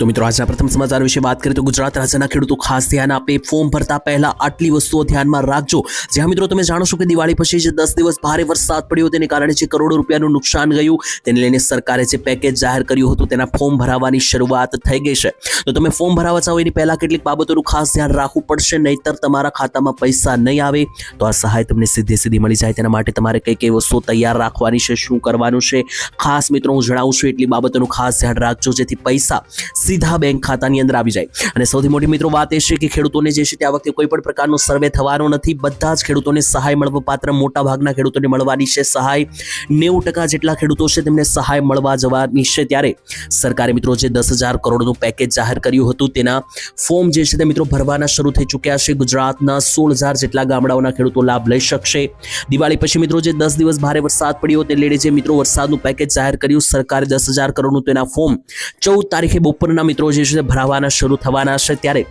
તો મિત્રો, આજના પ્રથમ સમાચાર વિશે વાત કરીએ તો ગુજરાત રાજ્યના ખેડૂતો ખાસ ધ્યાન આપે. ફોર્મ ભરતા પહેલા આટલી વસ્તુઓ ધ્યાનમાં રાખજો. જ્યાં મિત્રો, તમે જાણો છો કે દિવાળી પછી જે દસ દિવસ ભારે વરસાદ પડ્યો તેને કારણે જે કરોડો રૂપિયાનું નુકસાન ગયું, તેને લઈને સરકારે જે પેકેજ જાહેર કર્યું હતું તેના ફોર્મ ભરાવાની શરૂઆત થઈ ગઈ છે. તો તમે ફોર્મ ભરાવા જાઓ એની પહેલા કેટલીક બાબતોનું ખાસ ધ્યાન રાખવું પડશે, નહીતર તમારા ખાતામાં પૈસા નહીં આવે. તો આ સહાય તમને સીધે સીધી મળી જાય. તેના માટે તમારે કઈ કઈ વસ્તુઓ તૈયાર રાખવાની છે, શું કરવાનું છે? ખાસ મિત્રો, હું જણાવું છું એટલી બાબતોનું ખાસ ધ્યાન રાખજો, જેથી પૈસા સીધા બેંક ખાતાની અંદર આવી જાય. અને સૌથી મોટી મિત્રો વાત એ છે કે ખેડૂતોને જે છે તે આ વખતે કોઈ પણ પ્રકારનો સર્વે થવાનો નથી. બધા જ ખેડૂતોને સહાય મળવા પાત્ર મોટા ભાગના ખેડૂતોને મળવાની છે સહાય. નેવું ટકા જેટલા ખેડૂતો છે તેમને સહાય મળવા જવાની છે ત્યારે સરકારે મિત્રો જે દસ હજાર કરોડનું પેકેજ જાહેર કર્યું હતું તેના ફોર્મ જે છે તે મિત્રો ભરવાના શરૂ થઈ ચૂક્યા છે. ગુજરાતના સોળ હજાર જેટલા ગામડાઓના ખેડૂતો લાભ લઈ શકશે. દિવાળી પછી મિત્રો જે દસ દિવસ ભારે વરસાદ પડ્યો તે લેડે જે મિત્રો વરસાદનું પેકેજ જાહેર કર્યું સરકારે દસ હજાર કરોડનું તેના ફોર્મ ચૌદ તારીખે બપોરના મિત્રો જે છે ભરાવાના શરૂ થવાના છે ત્યારે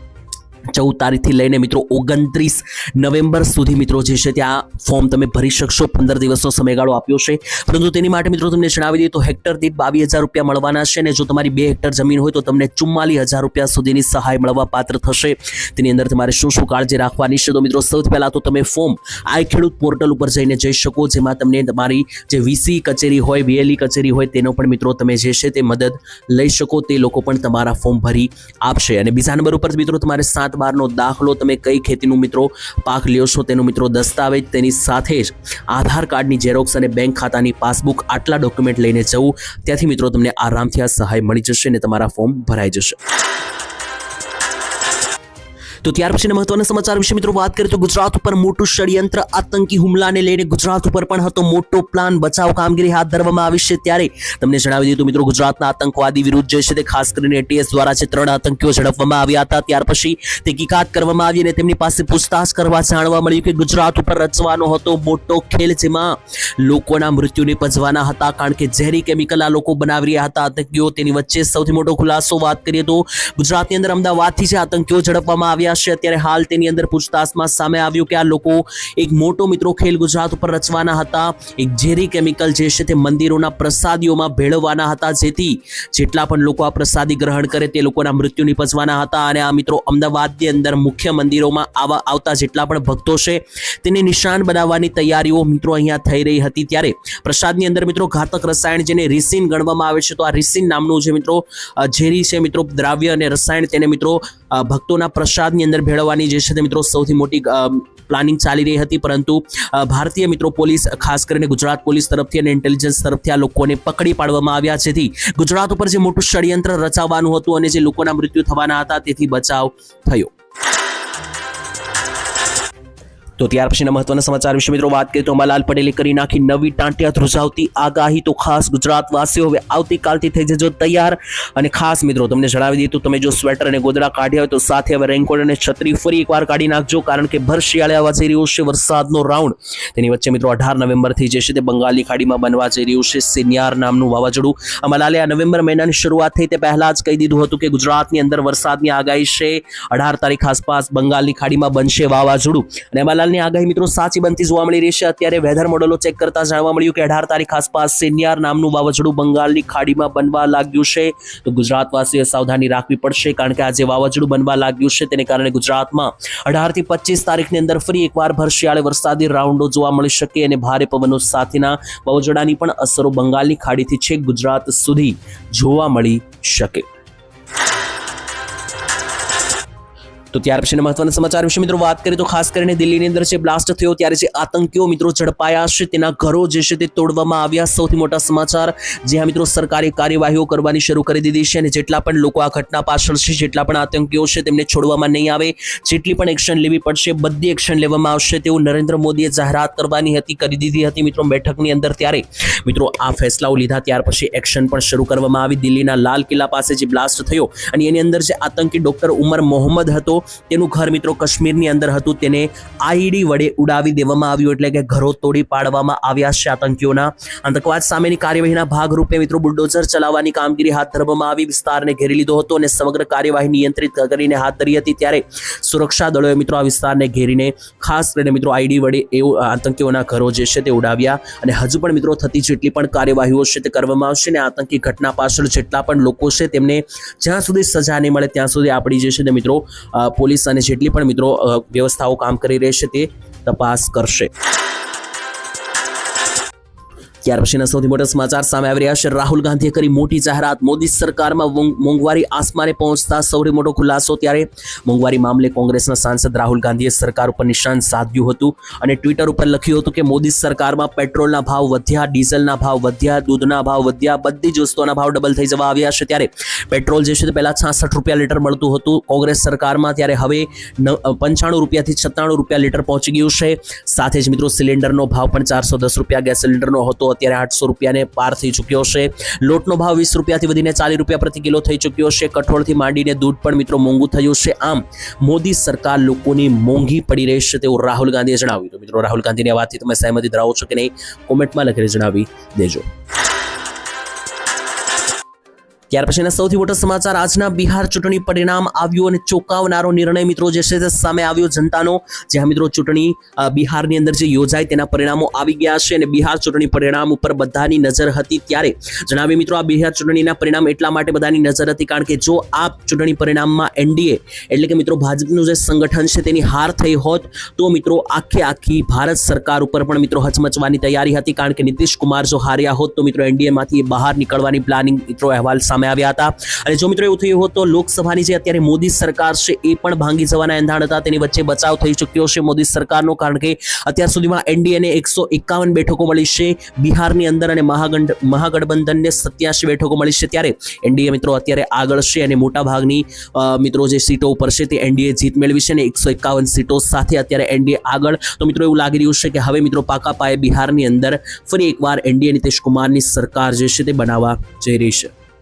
ચૌદ તારીખથી લઈને મિત્રો ઓગણત્રીસ નવેમ્બર સુધી મિત્રો જે છે ત્યાં ફોર્મ તમે ભરી શકશો. પંદર દિવસનો સમયગાળો આપ્યો છે. પરંતુ તેની માટે મિત્રો તમને જણાવી દઈએ તો હેક્ટર દીઠ બાવીસ હજાર રૂપિયા મળવાના છે અને જો તમારી બે હેક્ટર જમીન હોય તો તમને ચુમ્માલીસ હજાર રૂપિયા સુધીની સહાય મળવા પાત્ર થશે. તેની અંદર તમારે શું શું કાળજી રાખવાની છે તો મિત્રો સૌથી પહેલાં તો તમે ફોર્મ આ ખેડૂત પોર્ટલ ઉપર જઈને જઈ શકો, જેમાં તમને તમારી જે વીસી કચેરી હોય વીએલઈ કચેરી હોય તેનો પણ મિત્રો તમે જે છે તે મદદ લઈ શકો. તે લોકો પણ તમારા ફોર્મ ભરી આપશે. અને બીજા નંબર ઉપર મિત્રો તમારે સાત બારનો દાખલો તમે કઈ ખેતીનું મિત્રો પાક લ્યો છો તેનો મિત્રો દસ્તાવેજ તેની સાથે જ આધાર કાર્ડની ઝેરોક્સ અને બેંક ખાતાની પાસબુક આટલા ડોક્યુમેન્ટ લઈને જવું. ત્યાંથી મિત્રો તમને આરામથી આ સહાય મળી જશે અને તમારા ફોર્મ ભરાઈ જશે. તો ત્યાર પછીના મહત્વના સમાચાર વિશે મિત્રો વાત કરીએ તો ગુજરાત ઉપર મોટું ષડયંત્ર, આતંકી હુમલાને લઈને ગુજરાત ઉપર પણ હતો મોટો પ્લાન બચાવ કામગીરી હાથ ધરવામાં આવી છે ત્યારે તમને જણાવી દીધું મિત્રો ગુજરાતના આતંકવાદી વિરુદ્ધ જે છે તે ખાસ કરીને એટીએસ દ્વારા છે ત્રણ આતંકીઓ ઝડપવામાં આવ્યા હતા. ત્યાર પછી તે કરવામાં આવી અને તેમની પાસે પૂછતાછ કરવા જાણવા મળ્યું કે ગુજરાત ઉપર રચવાનો હતો મોટો ખેલ જેમાં લોકોના મૃત્યુ નિપજવાના હતા. કારણ કે ઝેરી કેમિકલ આ લોકો બનાવી રહ્યા હતા. આતંકીઓ તેની વચ્ચે સૌથી મોટો ખુલાસો વાત કરીએ તો ગુજરાતની અંદર અમદાવાદથી જે આતંકીઓ ઝડપવામાં આવ્યા છે. અત્યારે હાલ તેની અંદર પૂછતાછમાં સામે આવ્યું કે આ લોકો એક મોટો મિત્રો ખેલ ગુજરાત ઉપર રચવાના હતા. એક ઝેરી કેમિકલ જે છે તે મંદિરોના પ્રસાદીઓમાં ભેળવવાના હતા. જેથી જેટલા પણ લોકો આ પ્રસાદી ગ્રહણ કરે તે લોકોના મૃત્યુ નિપજવાના હતા અને આ મિત્રો અમદાવાદની અંદર મુખ્ય મંદિરોમાં આવા આવતા જેટલા પણ ભક્તો છે તેને નિશાન બનાવવાની તૈયારીઓ મિત્રો અહીંયા થઈ રહી હતી. ત્યારે પ્રસાદની અંદર મિત્રો ઘાતક રસાયણ જેને રિસિન ગણવામાં આવે છે, તો આ રિસિન નામનું જે મિત્રો ઝેરી છે મિત્રો દ્રાવ્ય અને રસાયણ તેને મિત્રો ભક્તોના પ્રસાદની અંદર ભેળવવાની જે છે તે મિત્રો સૌથી મોટી પ્લાનિંગ ચાલી રહી હતી. પરંતુ ભારતીય મિત્રો પોલીસ, ખાસ કરીને ગુજરાત પોલીસ તરફથી અને ઇન્ટેલિજન્સ તરફથી આ લોકોને પકડી પાડવામાં આવ્યા જેથી ગુજરાત ઉપર જે મોટું ષડયંત્ર રચાવવાનું હતું અને જે લોકોના મૃત્યુ થવાના હતા, તેથી બચાવ થયો. તો ત્યાર પછીના મહત્વના સમાચાર વિશે મિત્રો વાત કરીએ તો અંબાલાલ પટેલે કરી નાખી નવી ટાંટિયા ધ્રુજાવતી આગાહી. તો ખાસ ગુજરાતવાસીઓ હવે આવતીકાલથી થઈ જજો તૈયાર. અને ખાસ મિત્રો તમને જણાવી દીધું તમે જો સ્વેટર અને ગોદડા કાઢ્યા હોય તો સાથે હવે રેનકોટ અને છત્રી ફરી એકવાર કાઢી નાખજો. કારણ કે ભર શિયાળે આવવા જઈ રહ્યો છે વરસાદનો રાઉન્ડ. તેની વચ્ચે મિત્રો અઢાર નવેમ્બરથી જે છે તે બંગાળની ખાડીમાં બનવા જઈ રહ્યું છે સિનિયાર નામનું વાવાઝોડું. અંબાલાલે આ નવેમ્બર મહિનાની શરૂઆત થઈ તે પહેલા જ કહી દીધું હતું કે ગુજરાતની અંદર વરસાદની આગાહી છે. અઢાર તારીખ આસપાસ બંગાળની ખાડીમાં બનશે વાવાઝોડું. અને અંબાલાલની આગાહી મિત્રો સાચી બનતી જોવા મળી રહી છે. અત્યારે વેધર મોડેલો ચેક કરતા જાણવા મળ્યું કે અઢાર તારીખ આસપાસ સિનિયાર નામનું વાવાઝોડું બંગાળની ખાડીમાં બનવા લાગ્યું છે. તો ગુજરાતવાસીઓએ સાવધાની રાખવી પડશે કારણ કે આજે વાવાઝોડું બનવા લાગ્યું છે. તેને કારણે ગુજરાતમાં અઢારથી પચીસ તારીખની અંદર ફરી એકવાર ભર શિયાળે વરસાદી રાઉન્ડો જોવા મળી શકે અને ભારે પવનો સાથેના વાવાઝોડાની પણ અસરો બંગાળની ખાડીથી છેક ગુજરાત સુધી જોવા મળી શકે. તો ત્યાર પછીના મહત્વના સમાચાર વિશે મિત્રો વાત કરીએ તો ખાસ કરીને દિલ્હીની અંદર જે બ્લાસ્ટ થયો ત્યારે જે આતંકીઓ મિત્રો ઝડપાયા છે, તેના ઘરો જે છે તે તોડવામાં આવ્યા. સૌથી મોટા સમાચાર જ્યાં મિત્રો સરકારે કાર્યવાહીઓ કરવાની શરૂ કરી દીધી છે અને જેટલા પણ લોકો આ ઘટના પાછળ છે, જેટલા પણ આતંકીઓ છે તેમને છોડવામાં નહીં આવે, જેટલી પણ એક્શન લેવી પડશે, બધી એક્શન લેવામાં આવશે તેવું નરેન્દ્ર મોદીએ જાહેરાત કરવાની હતી, કરી દીધી હતી મિત્રો બેઠકની અંદર ત્યારે. મિત્રો આ ફેસલાઓ લીધા ત્યાર પછી એક્શન પણ શરૂ કરવામાં આવી. દિલ્હીના લાલ કિલ્લા પાસે જે બ્લાસ્ટ થયો અને એની અંદર જે આતંકી ડોક્ટર ઉમર મોહમ્મદ હતો તેનું ઘર મિત્રો કાશ્મીરની અંદર હતું. તેને આઈડી વડે ઉડાવી દેવામાં આવ્યું એટલે કે ઘરો તોડી પાડવામાં આવ્યા છે આતંકીઓના. આતંકવાદ સામેની કાર્યવાહીના ભાગરૂપે મિત્રો બુલડોઝર ચલાવવાની કામગીરી હાથ ધરવામાં આવી. વિસ્તારને ઘેરી લીધો હતો અને સમગ્ર કાર્યવાહી નિયંત્રિત કરીને હાથ ધરી હતી. ત્યારે સુરક્ષા દળોએ મિત્રો આ વિસ્તારને ઘેરીને ખાસ કરીને મિત્રો આઈડી વડે એવું આતંકીઓના ઘરો જે છે તે ઉડાવ્યા અને હજુ પણ મિત્રો થતી જેટલી પણ કાર્યવાહીઓ છે તે કરવામાં આવશે અને આતંકી ઘટના પાછળ જેટલા પણ લોકો છે તેમને જ્યાં સુધી સજા નહીં મળે ત્યાં સુધી આપણી જે છે તે મિત્રો પોલીસ અને જેટલી પણ મિત્રો વ્યવસ્થાઓ કામ કરી રહી છે તે તપાસ કરશે. ત્યાર પછીના સૌથી મોટા સમાચાર સામે આવી રહ્યા છે. રાહુલ ગાંધીએ કરી મોટી જાહેરાત. મોદી સરકારમાં મોંઘ- મોંઘવારી આસમાને પહોંચતા સૌથી મોટો ખુલાસો ત્યારે મોંઘવારી મામલે કોંગ્રેસના સાંસદ રાહુલ ગાંધીએ સરકાર ઉપર નિશાન સાધ્યું હતું અને ટ્વિટર ઉપર લખ્યું હતું કે મોદી સરકારમાં પેટ્રોલના ભાવ વધ્યા, ડીઝલના ભાવ વધ્યા, દૂધના ભાવ વધ્યા, બધી જ વસ્તુઓના ભાવ ડબલ થઈ જવા આવ્યા છે ત્યારે પેટ્રોલ જે છે તે પહેલાં છાસઠ રૂપિયા લીટર મળતું હતું. કોંગ્રેસ સરકારમાં ત્યારે હવે પંચાણું રૂપિયાથી સત્તાણું રૂપિયા લીટર પહોંચી ગયું છે. સાથે જ મિત્રો સિલિન્ડરનો ભાવ પણ ચારસો દસ રૂપિયા ગેસ સિલિન્ડરનો હતો. અત્યારે આઠસો રૂપિયાને પાર થઈ ચૂક્યો છે. લોટનો ભાવ વીસ રૂપિયાથી વધીને ચાલીસ રૂપિયા પ્રતિ કિલો થઈ ચૂક્યો છે. કઠોળથી માંડીને દૂધ પણ મિત્રો મોંઘું થયું છે. આમ, મોદી સરકાર લોકોની મોંઘી પડી રહી છે તેવું રાહુલ ગાંધીએ જણાવ્યું તો મિત્રો, રાહુલ ગાંધીની વાતથી તમે સહેમતી ધરાવો છો કે નહીં, કોમેન્ટમાં લખીને જણાવી દેજો. ત્યાર પછીના સૌથી મોટો સમાચાર આજના બિહાર ચૂંટણી પરિણામ આવ્યું અને ચોંકાવનારો નિર્ણય મિત્રો જે છે તે સામે આવ્યો જનતાનો. જ્યાં મિત્રો ચૂંટણી બિહારની અંદર જે યોજાય તેના પરિણામો આવી ગયા છે અને બિહાર ચૂંટણી પરિણામ ઉપર બધાની નજર હતી ત્યારે. જણાવીએ મિત્રો આ બિહાર ચૂંટણીના પરિણામ એટલા માટે બધાની નજર હતી કારણ કે જો આ ચૂંટણી પરિણામમાં એનડીએ, એટલે કે મિત્રો ભાજપનું જે સંગઠન છે તેની હાર થઈ હોત, તો મિત્રો આખે આખી ભારત સરકાર ઉપર પણ મિત્રો હચમચવાની તૈયારી હતી કારણ કે નીતિશ કુમાર જો હાર્યા હોત તો મિત્રો એનડીએમાંથી બહાર નીકળવાની પ્લાનિંગ મિત્રો અહેવાલ સામે આવ્યા હતા. અને જો મિત્રો એવું થયું હોત તો લોકસભાની જે અત્યારે મોદી સરકાર છે એ પણ ભાંગી જવાના એંધાણ હતા. તેની વચ્ચે બચાવ થઈ ચૂક્યો છે મોદી સરકારનો, કારણ કે અત્યાર સુધીમાં એનડીએને એકસો એકાવન બેઠકો મળી છે બિહારની અંદર અને મહાગંડ, મહાગઠબંધનને સત્યાસી બેઠકો મળી છે. ત્યારે એનડીએ મિત્રો અત્યારે આગળ છે અને મોટાભાગની મિત્રો જે સીટો ઉપર છે તે એનડીએ જીત મેળવી છે અને એકસો એકાવન સીટો સાથે અત્યારે એનડીએ આગળ. તો મિત્રો એવું લાગી રહ્યું છે કે હવે મિત્રો પાકા પાયે બિહારની અંદર ફરી એકવાર એનડીએ નીતિશ કુમારની સરકાર જે છે તે બનાવવા જઈ રહી છે.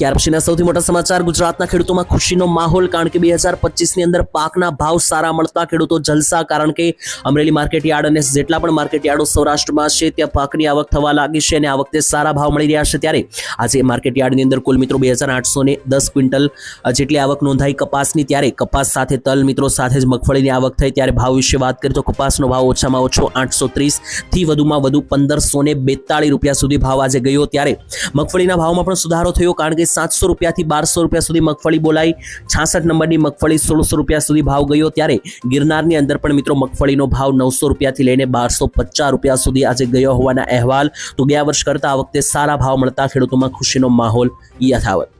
ત્યાર પછીના સૌથી મોટા સમાચાર, ગુજરાતના ખેડૂતોમાં ખુશીનો માહોલ, કારણ કે બે હજાર પચીસની અંદર પાકના ભાવ સારા મળતા ખેડૂતો જલસા, કારણ કે અમરેલી માર્કેટ યાર્ડ અને જેટલા પણ માર્કેટ યાર્ડો સૌરાષ્ટ્રમાં છે, ત્યાં પાકની આવક થવા લાગી છે અને આ વખતે સારા ભાવ મળી રહ્યા છે. ત્યારે આજે માર્કેટ યાર્ડની અંદર કુલ મિત્રો બે હજાર આઠસો ને દસ ક્વિન્ટલ જેટલી આવક નોંધાઈ કપાસની. ત્યારે કપાસ સાથે તલ મિત્રો સાથે જ મગફળીની આવક થઈ. ત્યારે ભાવ વિશે વાત કરીએ તો કપાસનો ભાવ ઓછામાં ઓછો આઠસો ત્રીસથી વધુમાં વધુ પંદરસો ને બેતાળીસ રૂપિયા સુધી ભાવ આજે ગયો. ત્યારે મગફળીના ભાવમાં પણ સુધારો થયો, કારણ કે સાતસો રૂપિયાથી બારસો રૂપિયા સુધી મગફળી બોલાઈ. છાસઠ નંબરની મગફળી સોળસો રૂપિયા સુધી ભાવ ગયો. ત્યારે ગિરનારની અંદર પણ મિત્રો મગફળીનો ભાવ નવસો રૂપિયાથી લઈને બારસો પચાસ રૂપિયા સુધી આજે ગયો હોવાના અહેવાલ. તો ગયા વર્ષ કરતાં આ વખતે સારા ભાવ મળતા ખેડૂતોમાં ખુશીનો માહોલ યથાવત.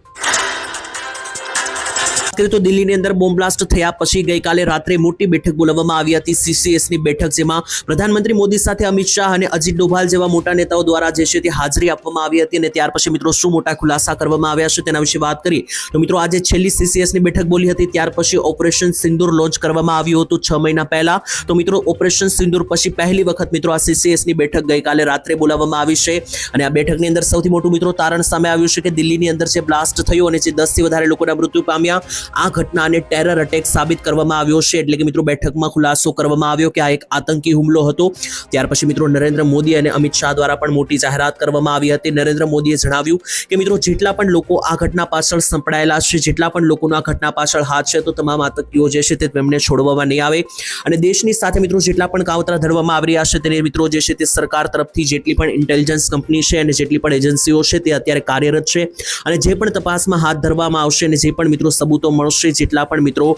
કરીએ તો દિલ્હીની અંદર બોમ્બ બ્લાસ્ટ થયા પછી ગઈકાલે રાત્રે મોટી બેઠક બોલાવવામાં આવી હતી. સીસીએસની બેઠક જેમાં પ્રધાનમંત્રી મોદી સાથે અમિત શાહ અને અજીત ડોભાલ જેવા મોટા નેતાઓ દ્વારા જે છે તે હાજરી આપવામાં આવી હતી અને ત્યાર પછી મિત્રો શું મોટા ખુલાસા કરવામાં આવ્યા છે તેના વિશે વાત કરીએ. તો મિત્રો આજે છેલ્લી સીસીએસની બેઠક બોલી હતી, ત્યાર પછી ઓપરેશન સિંદૂર લોન્ચ કરવામાં આવ્યું હતું છ મહિના પહેલા. તો મિત્રો ઓપરેશન સિંદૂર પછી પહેલી વખત મિત્રો આ સીસીએસની બેઠક ગઈકાલે રાત્રે બોલાવવામાં આવી છે અને આ બેઠકની અંદર સૌથી મોટું મિત્રો તારણ સામે આવ્યું છે કે દિલ્હીની અંદર જે બ્લાસ્ટ થયો અને જે દસથી વધારે લોકોના મૃત્યુ પામ્યા આ ઘટનાને ટેરર અટેક સાબિત કરવામાં આવ્યો છે. એટલે કે મિત્રો, બેઠકમાં ખુલાસો કરવામાં આવ્યો કે આ એક આતંકી હુમલો હતો. ત્યાર પછી મિત્રો, નરેન્દ્ર મોદી અને અમિત શાહ દ્વારા પણ મોટી જાહેરાત કરવામાં આવી હતી. નરેન્દ્ર મોદીએ જણાવ્યું કે મિત્રો, જેટલા પણ લોકો આ ઘટના પાછળ સંપડાયેલા છે, જેટલા પણ લોકોનો ઘટના પાછળ હાથ છે, તો તમામ આતંકીઓ જે છે તે તેમને છોડવામાં નહીં આવે. અને દેશની સાથે મિત્રો, જેટલા પણ કાવતરા ધરવામાં આવી રહ્યા છે, તેને મિત્રો, જે છે તે સરકાર તરફથી જેટલી પણ ઇન્ટેલિજન્સ કંપની છે અને જેટલી પણ એજન્સીઓ છે, તે અત્યારે કાર્યરત છે. અને જે પણ તપાસમાં હાથ ધરવામાં આવશે અને જે પણ મિત્રો, સબૂતો મળશે, જેટલા પણ મિત્રો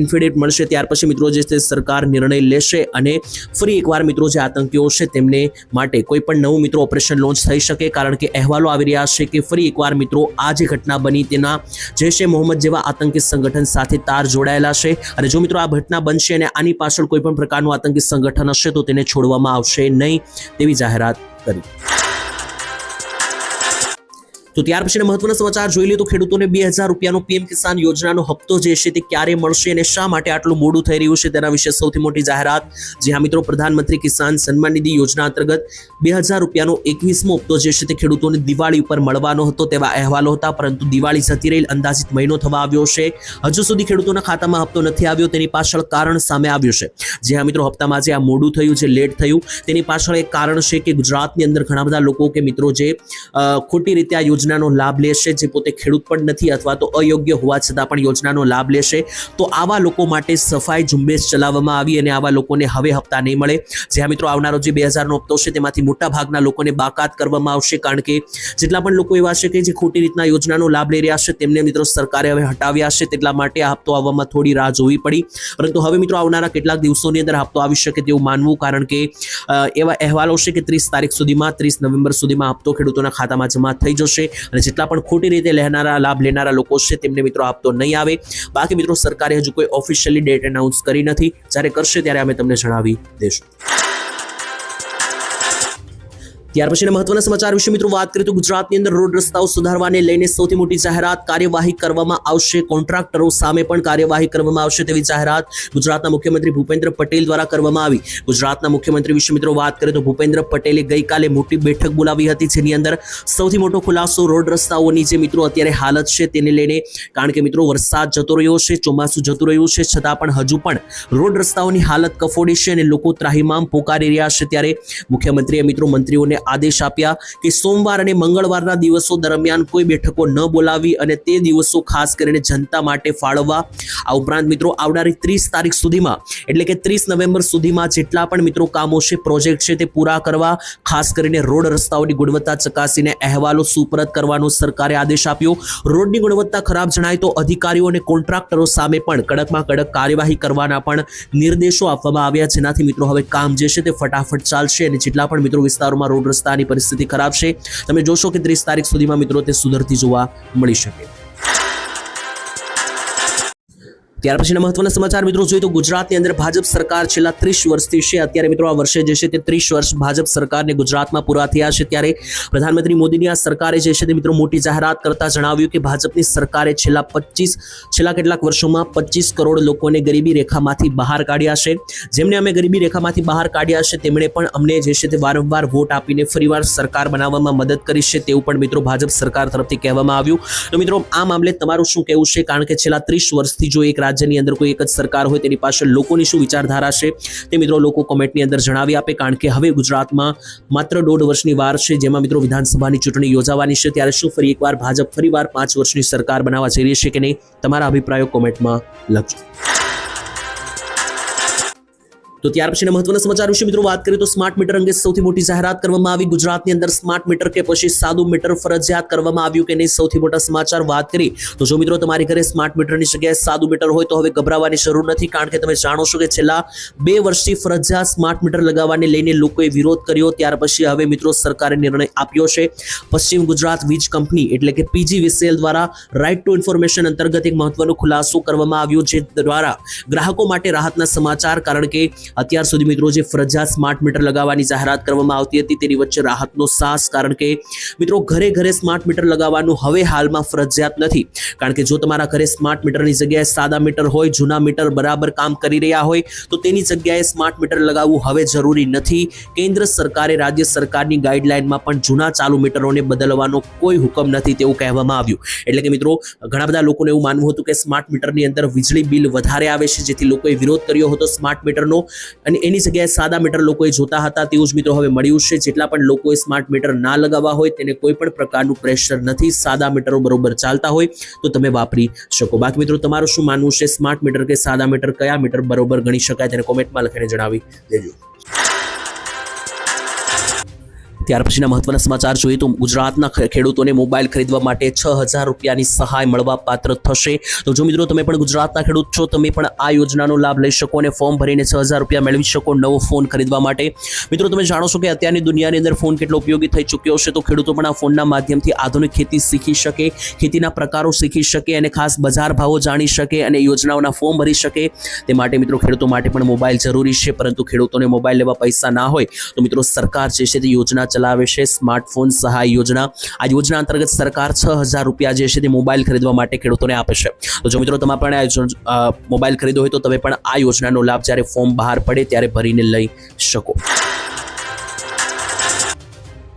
ઇન્ફિડેટ મળશે, ત્યાર પછી મિત્રો જે છે, સરકાર નિર્ણય લેશે અને ફરી એકવાર મિત્રો જે આતંકીઓ છે, તેમને માટે કોઈ પણ નવું મિત્રો ઓપરેશન લોન્ચ થઈ શકે, કારણ કે અહેવાલો આવી રહ્યા છે કે ફરી એકવાર મિત્રો આ જે ઘટના બની, તેના જૈશ એ મોહમ્મદ જેવા આતંકી સંગઠન સાથે તાર જોડાયેલા છે. અને જો મિત્રો આ ઘટના બનશે અને આની પાછળ કોઈ પણ પ્રકારનું આતંકી સંગઠન હશે, તો તેને છોડવામાં આવશે નહીં, તેવી જાહેરાત કરી. તો ત્યાર પછીના મહત્વના સમાચાર જોઈ લઈએ તો ખેડૂતોને બે હજાર રૂપિયાનો પીએમ કિસાન યોજનાનો હપ્તો જે છે તે ક્યારે મળશે અને શા માટે આટલું મોડું થઈ રહ્યું છે તેના વિશે સૌથી મોટી જાહેરાત. જે હા મિત્રો, પ્રધાનમંત્રી કિસાન સન્માન નિધિ યોજના અંતર્ગત બે હજાર રૂપિયાનો એકવીસમો હપ્તો જે છે તે ખેડૂતોને દિવાળી ઉપર મળવાનો હતો તેવા અહેવાલો હતા, પરંતુ દિવાળી જતી રહેલ અંદાજિત મહિનો થવા આવ્યો છે. હજુ સુધી ખેડૂતોના ખાતામાં હપ્તો નથી આવ્યો, તેની પાછળ કારણ સામે આવ્યું છે. જે હા મિત્રો, હપ્તામાં જે આ મોડું થયું છે લેટ થયું, તેની પાછળ એક કારણ છે કે ગુજરાતની અંદર ઘણા બધા લોકો કે મિત્રો જે ખોટી રીતે આ યોજનાનો લાભ લેશે, જે પોતે ખેડૂત પણ નથી અથવા તો અયોગ્ય હોવા છતાં પણ યોજનાનો લાભ લેશે. તો આવા લોકો માટે સફાઈ ઝુંબેશ ચલાવવામાં આવી અને આવા લોકોને હવે હપ્તા નહીં મળે. જે મિત્રો આવનારો જે બે હજારનો હપ્તો છે, તેમાંથી મોટા ભાગના લોકોને બાકાત કરવામાં આવશે, કારણ કે જેટલા પણ લોકો એવા છે કે જે ખોટી રીતના યોજનાનો લાભ લઈ રહ્યા છે, તેમને મિત્રો સરકારે હવે હટાવ્યા છે, તેટલા માટે આ હપ્તો આવવામાં થોડી રાહ જોવી પડી. પરંતુ હવે મિત્રો આવનારા કેટલાક દિવસોની અંદર હપ્તો આવી શકે તેવું માનવું, કારણ કે એવા અહેવાલો છે કે ત્રીસ તારીખ સુધીમાં, ત્રીસ નવેમ્બર સુધીમાં હપ્તો ખેડૂતોના ખાતામાં જમા થઈ જશે. અને જેટલા પણ ખોટી રીતે લેનારા, લાભ લેનારા લોકો છે, તેમને મિત્રો હપ્તો નહીં આવે. બાકી મિત્રો સરકારે હજુ કોઈ ઓફિશિયલી ડેટ એનાઉન્સ કરી નથી. જ્યારે કરશે ત્યારે અમે તમને જણાવી દઈશું ત્યાર પછીના મહત્વના સમાચાર વિશે મિત્રો વાત કરીએ તો ગુજરાતની અંદર રોડ રસ્તાઓ સુધારવાને લઈને સૌથી મોટી જાહેરાત કાર્યવાહી કરવામાં આવશે. કોન્ટ્રાક્ટરો સામે પણ કાર્યવાહી કરવામાં આવશે તેવી જાહેરાત ગુજરાતના મુખ્યમંત્રી ભૂપેન્દ્ર પટેલ દ્વારા કરવામાં આવી. ગુજરાતના મુખ્યમંત્રી વિશે મિત્રો વાત કરીએ તો ભૂપેન્દ્ર પટેલે ગઈકાલે મોટી બેઠક બોલાવી હતી, જેની અંદર સૌથી મોટો ખુલાસો રોડ રસ્તાઓની જે મિત્રો અત્યારે હાલત છે તેને લઈને, કારણ કે મિત્રો વરસાદ જતો રહ્યો છે, ચોમાસું જતું રહ્યું છે, છતાં પણ હજુ પણ રોડ રસ્તાઓની હાલત કફોડી છે અને લોકો ત્રાહિમામ પોકારી રહ્યા છે. ત્યારે મુખ્યમંત્રીએ મિત્રો મંત્રીઓને આદેશ આપ્યા કે સોમવાર અને મંગળવારના દિવસો દરમિયાન કોઈ બેઠકો ન બોલાવી અને તે દિવસો ખાસ કરીને જનતા માટે ફાળવવા. આ ઉપરાંત મિત્રો આવનારી ત્રીસ તારીખ સુધીમાં, એટલે કે ત્રીસ નવેમ્બર સુધીમાં જેટલા પણ મિત્રો કામો છે પ્રોજેક્ટ છે તે પૂરા કરવા, ખાસ કરીને રોડ રસ્તાઓની ગુણવત્તા ચકાસીને અહેવાલો સુપરત કરવાનો સરકારે આદેશ આપ્યો. રોડની ગુણવત્તા ખરાબ જણાય તો અધિકારીઓ અને કોન્ટ્રાક્ટરો સામે પણ કડકમાં કડક કાર્યવાહી કરવાના પણ નિર્દેશો આપવામાં આવ્યા, જેનાથી મિત્રો હવે કામ જે છે તે ફટાફટ ચાલશે અને જેટલા પણ મિત્રો વિસ્તારોમાં રોડ રસ્તાની પરિસ્થિતિ ખરાબ છે. તમે જોશો કે ત્રીસ તારીખ સુધીમાં મિત્રો તે સુધરતી જોવા મળી શકે. ત્યાર પછીના મહત્વના સમાચાર મિત્રો જોઈએ તો ગુજરાતની અંદર ભાજપ સરકાર છેલ્લા ત્રીસ વર્ષથી છે. અત્યારે મિત્રો આ વર્ષે જે છે તે ત્રીસ વર્ષ ભાજપ સરકારને ગુજરાતમાં પૂરા થયા છે. ત્યારે પ્રધાનમંત્રી મોદીની આ સરકારે જે છે તે મિત્રો મોટી જાહેરાત કરતા જણાવ્યું કે ભાજપની સરકારે છેલ્લા પચીસ, છેલ્લા કેટલાક વર્ષોમાં પચીસ કરોડ લોકોને ગરીબી રેખામાંથી બહાર કાઢ્યા છે. જેમને અમે ગરીબી રેખામાંથી બહાર કાઢ્યા છે, તેમણે પણ અમને જે છે તે વારંવાર વોટ આપીને ફરીવાર સરકાર બનાવવામાં મદદ કરી છે તેવું પણ મિત્રો ભાજપ સરકાર તરફથી કહેવામાં આવ્યું. તો મિત્રો આ મામલે તમારું શું કહેવું છે? કારણ કે છેલ્લા ત્રીસ વર્ષથી જો એક રાજ્યની અંદર કોઈ એક જ સરકાર હોય તેની પાછળ લોકોની શું વિચારધારા છે તે મિત્રો લોકો કોમેન્ટની અંદર જણાવી આપે, કારણ કે હવે ગુજરાતમાં માત્ર દોઢ વર્ષની વાર છે જેમાં મિત્રો વિધાનસભાની ચૂંટણી યોજાવાની છે. ત્યારે શું ફરી એકવાર ભાજપ ફરીવાર પાંચ વર્ષની સરકાર બનાવવા જઈ રહી છે કે નહીં? તમારા અભિપ્રાયો કોમેન્ટમાં લખજો. તો ત્યાર પછીના મહત્વના સમાચાર વિશે મિત્રો વાત કરીએ તો સ્માર્ટ મીટર અંગે સૌથી મોટી જાહેરાત કરવામાં આવી. ગુજરાતની અંદર સ્માર્ટ મીટર કે પછી સાદું મીટર ફરજિયાત કરવામાં આવ્યું કે નહીં, સૌથી મોટા સમાચાર વાત કરી તો જો મિત્રો તમારી ઘરે સ્માર્ટ મીટરની જગ્યાએ સાદું મીટર હોય તો હવે ગભરાવાની જરૂર નથી કારણ કે તમે જાણો છો કે છેલ્લા બે વર્ષથી ફરજિયાત સ્માર્ટ મીટર લગાવવાને લઈને લોકોએ વિરોધ કર્યો. ત્યાર પછી હવે મિત્રો સરકારે નિર્ણય આપ્યો છે. પશ્ચિમ ગુજરાત વીજ કંપની એટલે કે પીજીવીસીએલ દ્વારા રાઇટ ટુ ઇન્ફોર્મેશન અંતર્ગત એક મહત્વનો ખુલાસો કરવામાં આવ્યો છે દ્વારા ગ્રાહકો માટે રાહતના સમાચાર કારણ કે અત્યાર સુધી મિત્રો જે ફરજિયાત સ્માર્ટ મીટર લગાવવાની જાહેરાત કરવામાં આવતી હતી, તેની વચ્ચે રાહતનો સાસ કારણ કે મિત્રો ઘરે ઘરે સ્માર્ટ મીટર લગાવવાનું હવે હાલમાં ફરજિયાત નથી. કારણ કે જો તમારા ઘરે સ્માર્ટ મીટરની જગ્યાએ સાદા મીટર હોય, જૂના મીટર બરાબર કામ કરી રહ્યા હોય, તો તેની જગ્યાએ સ્માર્ટ મીટર લગાવવું હવે જરૂરી નથી. કેન્દ્ર સરકારે રાજ્ય સરકારની ગાઈડલાઇનમાં પણ જૂના ચાલુ મીટરોને બદલવાનો કોઈ હુકમ નથી તેવું કહેવામાં આવ્યું. એટલે કે મિત્રો, ઘણા બધા લોકોને એવું માનવું હતું કે સ્માર્ટ મીટરની અંદર વીજળી બિલ વધારે આવે છે, જેથી લોકોએ વિરોધ કર્યો હતો સ્માર્ટ મીટરનો અને એની જગ્યાએ સાદા મીટર લોકોએ જોતા હતા. તેવું જ મિત્રો હવે મળ્યું છે. જેટલા પણ લોકોએ સ્માર્ટ મીટર ના લગાવવા હોય, તેને કોઈ પણ પ્રકારનું પ્રેશર નથી. સાદા મીટરો બરોબર ચાલતા હોય, તો તમે વાપરી શકો. બાકી મિત્રો, તમારું શું માનવું છે? સ્માર્ટ મીટર કે સાદા મીટર કયા મીટર બરોબર ગણી શકાય? તેને કોમેન્ટમાં લખીને જણાવી દેજો. ત્યાર પછીના મહત્વના સમાચાર જોઈએ તો ગુજરાતના ખેડૂતોને મોબાઈલ ખરીદવા માટે છ હજાર રૂપિયાની સહાય મળવા પાત્ર થશે. તો જો મિત્રો તમે પણ ગુજરાતના ખેડૂત છો, તમે પણ આ યોજનાનો લાભ લઈ શકો અને ફોર્મ ભરીને છ હજાર રૂપિયા મેળવી શકો નવો ફોન ખરીદવા માટે. મિત્રો તમે જાણો છો કે અત્યારની દુનિયાની અંદર ફોન કેટલો ઉપયોગી થઈ ચૂક્યો છે તો ખેડૂતો પણ આ ફોનના માધ્યમથી આધુનિક ખેતી શીખી શકે, ખેતીના પ્રકારો શીખી શકે અને ખાસ બજાર ભાવો જાણી શકે અને યોજનાઓના ફોર્મ ભરી શકે. તે માટે મિત્રો ખેડૂતો માટે પણ મોબાઈલ જરૂરી છે, પરંતુ ખેડૂતોને મોબાઈલ લેવા પૈસા ના હોય, તો મિત્રો સરકાર જે છે તે યોજના ચલાવી છે સ્માર્ટફોન સહાય યોજના. આ યોજના અંતર્ગત સરકાર છ હજાર રૂપિયા જે છે તે મોબાઈલ ખરીદવા માટે ખેડૂતોને આપે છે. તો જો મિત્રો તમે પણ મોબાઈલ ખરીદો હોય તો તમે પણ આ યોજનાનો લાભ જ્યારે ફોર્મ બહાર પડે ત્યારે ભરીને લઈ શકો.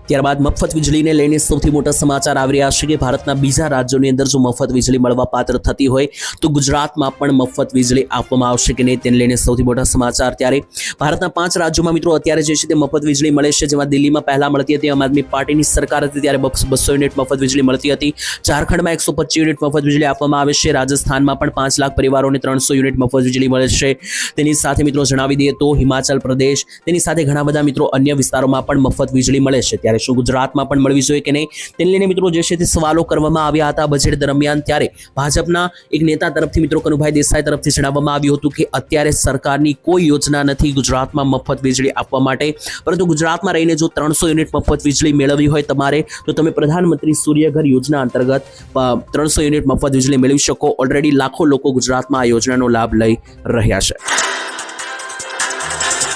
ત્યારબાદ મફત વીજળીને લઈને સૌથી મોટા સમાચાર આવી રહ્યા છે કે ભારતના બીજા રાજ્યોની અંદર જો મફત વીજળી મળવા પાત્ર થતી હોય, તો ગુજરાતમાં પણ મફત વીજળી આપવામાં આવશે કે નહીં તેને લઈને સૌથી મોટા સમાચાર ત્યારે ભારતના પાંચ રાજ્યોમાં મિત્રો અત્યારે જે છે તે મફત વીજળી મળે છે. જેમાં દિલ્હીમાં પહેલા મળતી હતી, આમ આદમી પાર્ટીની સરકાર હતી, ત્યારે બસો યુનિટ મફત વીજળી મળતી હતી. ઝારખંડમાં એકસો પચીસ યુનિટ મફત વીજળી આપવામાં આવે છે. રાજસ્થાનમાં પણ પાંચ લાખ પરિવારોને ત્રણસો યુનિટ મફત વીજળી મળે છે. તેની સાથે મિત્રો જણાવી દઈએ તો હિમાચલ પ્રદેશ, તેની સાથે ઘણા બધા મિત્રો અન્ય વિસ્તારોમાં પણ મફત વીજળી મળે છે. ત્યારે શું ગુજરાતમાં પણ મળવી જોઈએ કે નહીં? તેને લઈને મિત્રો જે છે તે સવાલો કરવામાં આવ્યા હતા બજેટ દરમિયાન. ત્યારે ભાજપના એક નેતા તરફથી મિત્રો કનુભાઈ દેસાઈ તરફથી જણાવવામાં આવ્યું હતું કે અત્યારે સરકારની કોઈ યોજના નથી ગુજરાતમાં મફત વીજળી આપવા માટે. પરંતુ ગુજરાતમાં રહીને જો ત્રણસો યુનિટ મફત વીજળી મેળવવી હોય તમારે, તો તમે પ્રધાનમંત્રી સૂર્યઘર યોજના અંતર્ગત ત્રણસો યુનિટ મફત વીજળી મેળવી શકો. ઓલરેડી લાખો લોકો ગુજરાતમાં આ યોજનાનો લાભ લઈ રહ્યા છે.